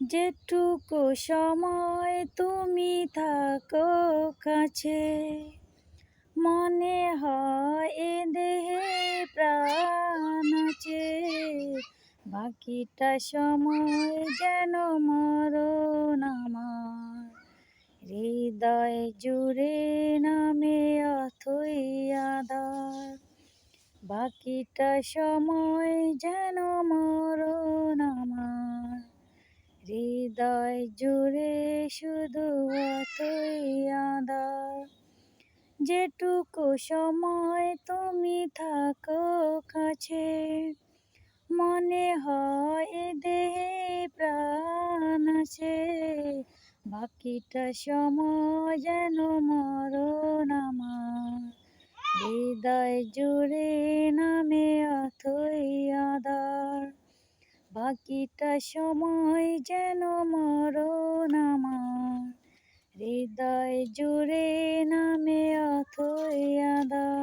যেটুকু সময় তুমি থাকো কাছে, মনে হয় এ দেহে প্রাণ আছে। বাকিটা সময় যেন মরণ আমার, হৃদয় জুড়ে নামে অথই আদার বাকিটা সময় যেন মরণ আমার হৃদয় জুড়ে শুধু আদার যেটুকু সময় তুমি থাকো কাছে, মনে হয় দেহে প্রাণ আছে। বাকিটা সময় যেন মরণ আমার। হৃদয় জুড়ে নামে অথই আদার বাকিটা সময় যেন মরণ আমার হৃদয় জুড়ে নামে অথই আদার।